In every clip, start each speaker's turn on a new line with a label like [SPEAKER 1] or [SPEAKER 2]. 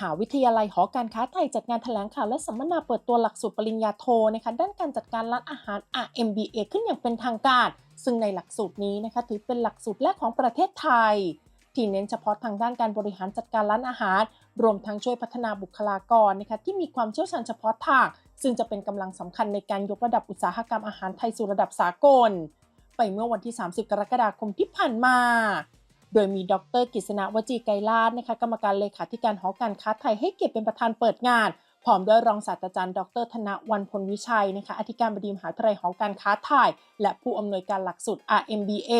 [SPEAKER 1] หาวิทยาลัยหอการค้าไทยจัดงานแถลงข่าวและสัมมนาเปิดตัวหลักสูตรปริญญาโทนะคะด้านการจัดการร้านอาหาร RMBA ขึ้นอย่างเป็นทางการ ซึ่งในหลักสูตรนี้นะคะถือเป็นหลักสูตรแรกของประเทศไทย ที่เน้นเฉพาะทางด้านการบริหารจัดการร้านอาหาร รวมทั้งช่วยพัฒนาบุคลากรนะคะที่มีความเชี่ยวชาญเฉพาะทาง ซึ่งจะเป็นกำลังสำคัญในการยกระดับอุตสาหกรรมอาหารไทยสู่ระดับสากล ไปเมื่อวันที่ 30 กรกฎาคมที่ผ่านมา โดยมีดรกฤษณะวจีไกรลาศนะคะกรรมการเลขาธิการหอการค้าไทยให้เกียรติเป็นประธานเปิดงานพร้อมด้วยรองศาสตราจารย์ดร ธนวันพลวิชัยนะคะอธิการบดีมหาวิทยาลัยหอการค้าไทย และผู้อำนวยการหลักสูตร RMBA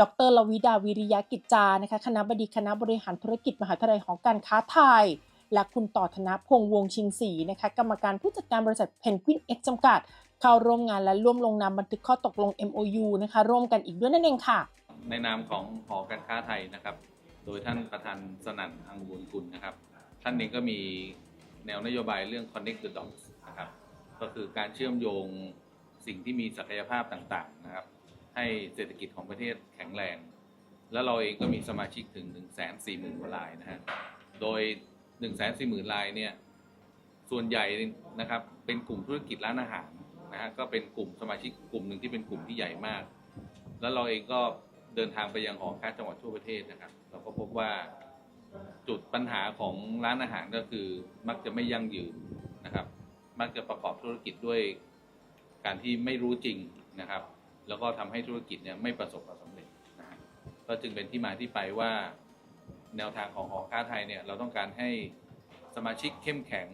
[SPEAKER 1] ดรลวิดาวิริยกิจจานะคะคณะบดีคณะบริหารธุรกิจมหาวิทยาลัยหอการค้าไทย และคุณต่อธนพงษ์วงชินศรีนะคะกรรมการผู้จัดการบริษัทเพนกวินเอ็กจำกัด เข้าร่วมงานและร่วมลงนามบันทึกข้อตกลง MOU นะคะร่วมกันอีกด้วยนั่นเองค่ะ
[SPEAKER 2] ในนามของหอการค้าไทยนะครับ โดยท่านประธานสนั่นอังบุญกุลนะครับ ท่านเองก็มีแนวนโยบายเรื่อง connect the dots นะครับ ก็คือการเชื่อมโยงสิ่งที่มีศักยภาพต่างๆนะครับ ให้เศรษฐกิจของประเทศแข็งแรง แล้วเราเองก็มีสมาชิกถึง 1 4 0 0 0 0กว่ารายนะฮะ โดย 1 4 0 0 0 0รายเนี่ยส่วนใหญ่นะครับเป็นกลุ่มธุรกิจร้านอาหารนะฮะก็เป็นกลุ่มสมาชิกกลุ่มหนึ่งที่เป็นกลุ่มที่ใหญ่มาก แล้วเราเองก็ เดินทางไปยังหอค้าจังหวัดทั่วประเทศนะครับ เราก็พบว่าจุดปัญหาของร้านอาหารก็คือมักจะไม่ยั่งยืนนะครับ มักจะประกอบธุรกิจด้วยการที่ไม่รู้จริงนะครับ แล้วก็ทำให้ธุรกิจเนี่ยไม่ประสบความสำเร็จนะก็จึงเป็นที่มาที่ไปว่าแนวทางของหอค้าไทยเนี่ยเราต้องการให้สมาชิกเข้มแข็ง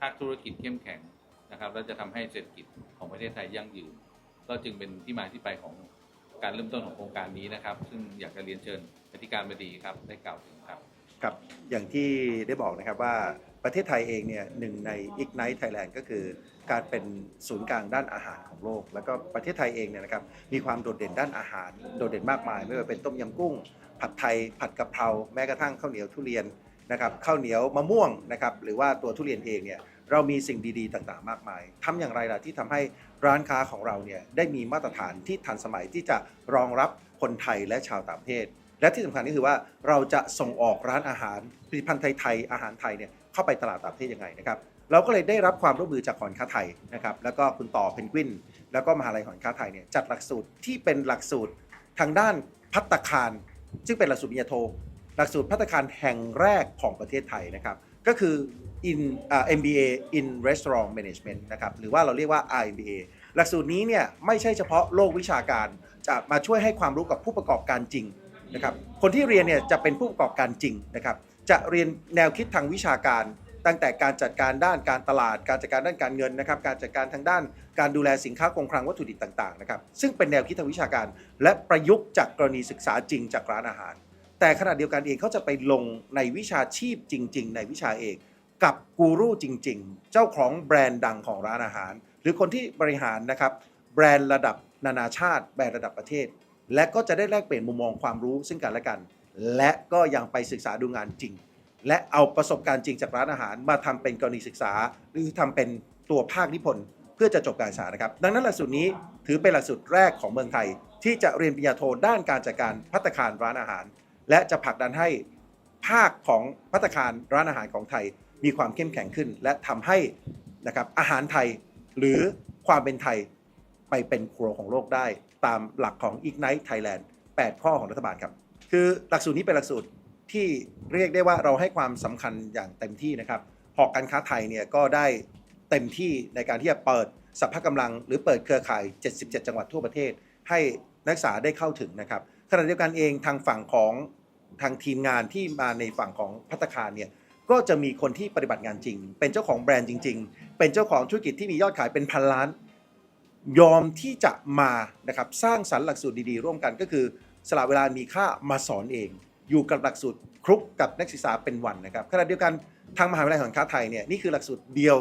[SPEAKER 2] ภาคธุรกิจเข้มแข็งนะครับ แล้วจะทำให้เศรษฐกิจของประเทศไทยยั่งยืน ก็จึงเป็นที่มาที่ไปของ การเริ่มต้นของโครงการนี้นะครับ ซึ่งอยากจะเรียนเชิญอธิการบดีครับได้กล่าวถึงครับ
[SPEAKER 3] ครับอย่างที่ได้บอกนะครับว่าประเทศไทยเองเนี่ยหนึ่งใน Ignite Thailand ก็คือการเป็นศูนย์กลางด้านอาหารของโลก แล้วก็ประเทศไทยเองเนี่ยนะครับมีความโดดเด่นด้านอาหาร โดดเด่นมากมาย ไม่ว่าเป็นต้มยำกุ้ง ผัดไทย ผัดกะเพราแม้กระทั่งข้าวเหนียวทุเรียนนะครับข้าวเหนียวมะม่วงนะครับหรือว่าตัวทุเรียนเองเนี่ย เรามีสิ่งดีๆ ต่างๆ มากมายทำอย่างไรล่ะที่ทำให้ร้านค้าของเราเนี่ยได้มีมาตรฐานที่ทันสมัยที่จะรองรับคนไทยและชาวต่างประเทศ และที่สำคัญก็คือว่าเราจะส่งออกร้านอาหารผลิตภัณฑ์ไทยๆอาหารไทยเนี่ยเข้าไปตลาดต่างประเทศยังไงนะครับเราก็เลยได้รับความร่วมมือจากหอการค้าไทยนะครับแล้วก็คุณต่อเพนกวิน แล้วก็มหาลัยหอการค้าไทยเนี่ยจัดหลักสูตรที่เป็นหลักสูตรทางด้านพัตตาคาร ซึ่งเป็นหลักสูตรปริญญาโท หลักสูตรพัตคารแห่งแรกของประเทศไทยนะครับก็คือ in อ่า MBA in Restaurant Management นะครับหรือว่าเราเรียกว่า RMBA หลักสูตรนี้เนี่ยไม่ใช่เฉพาะโลกวิชาการจะมาช่วยให้ความรู้กับผู้ประกอบการจริงนะครับคนที่เรียนเนี่ยจะเป็นผู้ประกอบการจริงนะครับจะเรียนแนวคิดทางวิชาการตั้งแต่การจัดการด้านการตลาด การจัดการด้านการเงินนะครับ การจัดการทางด้านการดูแลสินค้าคงคลังวัตถุดิบต่างๆนะครับ ซึ่งเป็นแนวคิดทางวิชาการ และประยุกต์จากกรณีศึกษาจริงจากร้านอาหาร แต่ขณะเดียวกันเองเขาจะไปลงในวิชาชีพจริง ๆ ในวิชาเอก กับกูรูจริง ๆ เจ้าของแบรนด์ดังของร้านอาหาร หรือคนที่บริหารนะครับแบรนด์ระดับนานาชาติ แบรนด์ระดับประเทศ และก็จะได้แลกเปลี่ยนมุมมองความรู้ซึ่งกันและกัน และก็ยังไปศึกษาดูงานจริง และเอาประสบการณ์จริงจากร้านอาหาร มาทำเป็นกรณีศึกษา หรือทำเป็นตัวภาคนิพนธ์เพื่อจะจบการศึกษานะครับ ดังนั้นหลักสูตรนี้ถือเป็นหลักสูตรแรกของเมืองไทย ที่จะเรียนปริญญาโทด้านการจัดการพัตตาคารร้านอาหาร และจะผลักดันให้ภาคของพัตตาคารร้านอาหารของไทย มีความเข้มแข็งขึ้น และทำให้นะครับอาหารไทยหรือความเป็นไทยไปเป็นครัวของโลกได้ ตามหลักของ Ignite Thailand 8 ข้อของรัฐบาลครับ คือหลักสูตรนี้เป็นหลักสูตรที่เรียกได้ว่าเราให้ความสำคัญอย่างเต็มที่นะครับหอการค้าไทยเนี่ยก็ได้เต็มที่ในการที่จะเปิดสัพพะกำลัง หรือเปิดเครือข่าย 77 จังหวัดทั่วประเทศ ให้นักศึกษาได้เข้าถึงนะครับขณะเดียวกันเองทางฝั่งของทางทีมงานที่มาในฝั่งของพัตตาคารเนี่ย ก็จะมีคนที่ปฏิบัติงานจริง เป็นเจ้าของแบรนด์จริง ๆ เป็นเจ้าของธุรกิจที่มียอดขายเป็นพันล้าน ยอมที่จะมานะครับสร้างสรรค์หลักสูตรดีๆ ร่วมกันก็คือสละเวลามีค่ามาสอนเอง อยู่กับหลักสูตรครุกกับนักศึกษาเป็นวันนะครับขณะเดียวกันทางมหาวิทยาลัยหอการค้าไทยเนี่ยนี่คือหลักสูตรเดียว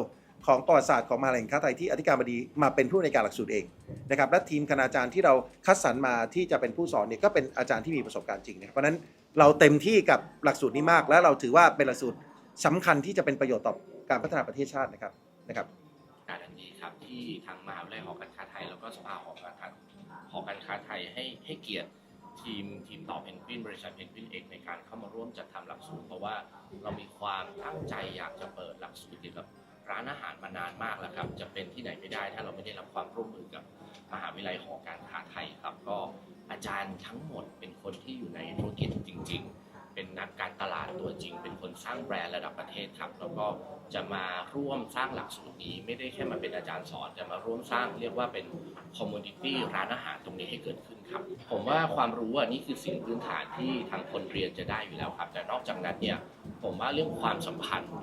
[SPEAKER 3] ของประวัติศาสตร์ของมหาวิทยาลัยหอการค้าไทยที่อธิการบดีมาเป็นผู้ในการหลักสูตรเองนะครับและทีมคณาจารย์ที่เราคัดสรรมาที่จะเป็นผู้สอนเนี่ยก็เป็นอาจารย์ที่มีประสบการณ์จริงนะเพราะฉะนั้นเราเต็มที่กับหลักสูตรนี้มาก และเราถือว่าเป็นหลักสูตร สำคัญที่จะเป็นประโยชน์ต่อการพัฒนาประเทศชาตินะครับนะครับ
[SPEAKER 4] การอันนี้ครับที่ทางมหาวิทยาลัยหอการค้าไทย แล้วก็สภาหอการค้าหอการค้าไทยให้ให้เกียรติทีมทีมต่อเพนกวินบริษัทเพนกวินเอกในการเข้ามาร่วมจัดทำหลักสูตรเพราะว่าเรามีความตั้งใจอยากจะเปิดหลักสูตรเกี่ยวกับร้านอาหารมานานมากแล้วครับ จะเป็นที่ไหนไม่ได้ถ้าเราไม่ได้รับความร่วมมือกับมหาวิทยาลัยหอการค้าไทยครับ ก็อาจารย์ทั้งหมดเป็นคนที่อยู่ในธุรกิจจริง ๆ เป็นนักการตลาดตัวจริง เป็นคนสร้างแบรนด์ระดับประเทศครับ แล้วก็จะมาร่วมสร้างหลักสูตรนี้ ไม่ได้แค่มาเป็นอาจารย์สอนจะมาร่วมสร้างเรียกว่าเป็นคอมมูนิตี้ร้านอาหารตรงนี้ให้เกิดขึ้นครับ ผมว่าความรู้อะนี่คือสิ่งพื้นฐานที่ทางคนเรียนจะได้อยู่แล้วครับ แต่นอกจากนั้นเนี่ยผมว่าเรื่องความสัมพันธ์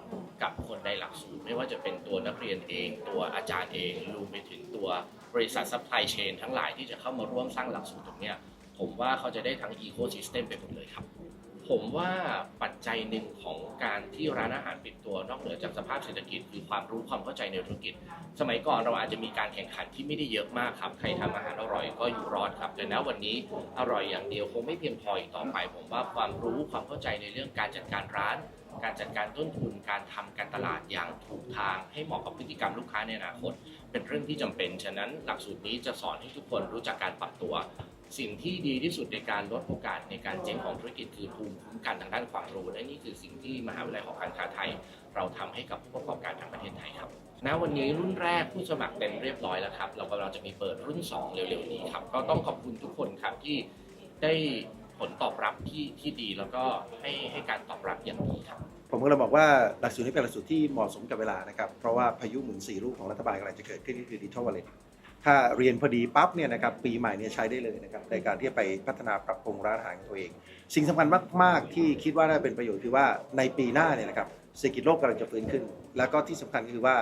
[SPEAKER 4] กับคนในหลักสูตร ไม่ว่าจะเป็นตัวนักเรียนเอง ตัวอาจารย์เองรวมไปถึงตัวบริษัทซัพพลายเชนทั้งหลายที่จะเข้ามาร่วมสร้างหลักสูตรตรงนี้ผมว่าเขาจะได้ทั้งอีโค y ิสเต็มไปหมดเลยครับ ผมว่าปัจจัยหนึ่งของการที่ร้านอาหารปิดตัวนอกเหนือจากสภาพเศรษฐกิจคือความรู้ความเข้าใจในธุรกิจ สมัยก่อนเราอาจจะมีการแข่งขันที่ไม่ได้เยอะมากครับ ใครทำอาหารอร่อยก็อยู่รอดครับ แต่ณวันนี้อร่อยอย่างเดียวคงไม่เพียงพออีกต่อไป ผมว่าความรู้ความเข้าใจในเรื่องการจัดการร้าน การจัดการต้นทุน การทำการตลาดอย่างถูกทาง ให้เหมาะกับพฤติกรรมลูกค้าในอนาคต เป็นเรื่องที่จำเป็น ฉะนั้นหลักสูตรนี้จะสอนให้ทุกคนรู้จักการปรับตัว สิ่งที่ดีที่สุดในการลดโอกาสในการเจ๊งของธุรกิจคือภูมิคุ้มกันทางด้านความรู้ และนี่คือสิ่งที่มหาวิทยาลัยหอการค้าไทย เราทำให้กับผู้ประกอบการทั้งประเทศไทยครับณวันนี้รุ่นแรกผู้สมัครเต็มเรียบร้อยแล้วครับ เรากำลังจะมีเปิดรุ่น 2 เร็วๆนี้ครับ ก็ต้องขอบคุณทุกคนครับที่ได้ผลตอบรับที่ที่ดีแล้วก็ให้ให้การตอบรับอย่างดีครับ
[SPEAKER 3] ผมก็เลยบอกว่าหลักสูตรนี้เป็นหลักสูตรที่เหมาะสมกับเวลานะครับ เพราะว่าพายุหมุนสี่ลูกของรัฐบาลกำลังจะเกิดขึ้นก็คือดิจิทัลวอลเล็ต ถ้าเรียนพอดีปั๊บเนี่ยนะครับปีใหม่เนี่ยใช้ได้เลยนะครับในการที่จะไปพัฒนาปรับปรุงร้านอาหารของตัวเอง สิ่งสำคัญมาก ๆ ที่คิดว่าน่าเป็นประโยชน์คือว่าในปีหน้าเนี่ยนะครับเศรษฐกิจโลกกำลังจะฟื้นขึ้น แล้วก็ที่สำคัญคือว่า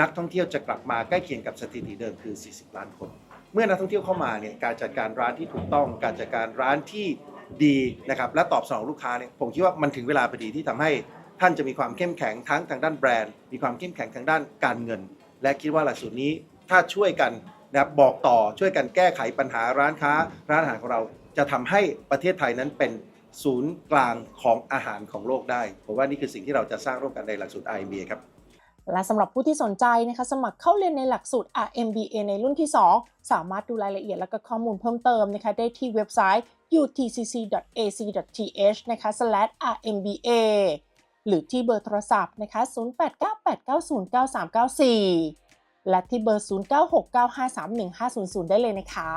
[SPEAKER 3] นักท่องเที่ยวจะกลับมาใกล้เคียงกับสถิติเดิมคือ 40 ล้านคน เมื่อนักท่องเที่ยวเข้ามาเนี่ยการจัดการร้านที่ถูกต้อง การจัดการร้านที่ดีนะครับและตอบสนองลูกค้าเนี่ยผมคิดว่ามันถึงเวลาพอดีที่ทำให้ท่านจะมีความเข้มแข็งทั้งทางด้านแบรนด์ มีความเข้มแข็งทางด้านการเงิน และคิดว่าหลักสูตรนี้ถ้าช่วยกัน นะครับบอกต่อช่วยกันแก้ไขปัญหาร้านค้า ร้านอาหารของเราจะทำให้ประเทศไทยนั้นเป็นศูนย์กลางของอาหารของโลกได้ผมว่านี่คือสิ่งที่เราจะสร้างร่วมกันในหลักสูตร IMBA ครับ
[SPEAKER 1] และสำหรับผู้ที่สนใจนะคะสมัครเข้าเรียนในหลักสูตร RMBA ในรุ่นที่ 2 สามารถดูรายละเอียดและก็ข้อมูลเพิ่มเติมนะคะได้ที่เว็บไซต์ utcc.ac.th นะคะ /rmba หรือที่เบอร์โทรศัพท์นะคะ 0898909394 และที่เบอร์ 0969531500 ได้เลยนะคะ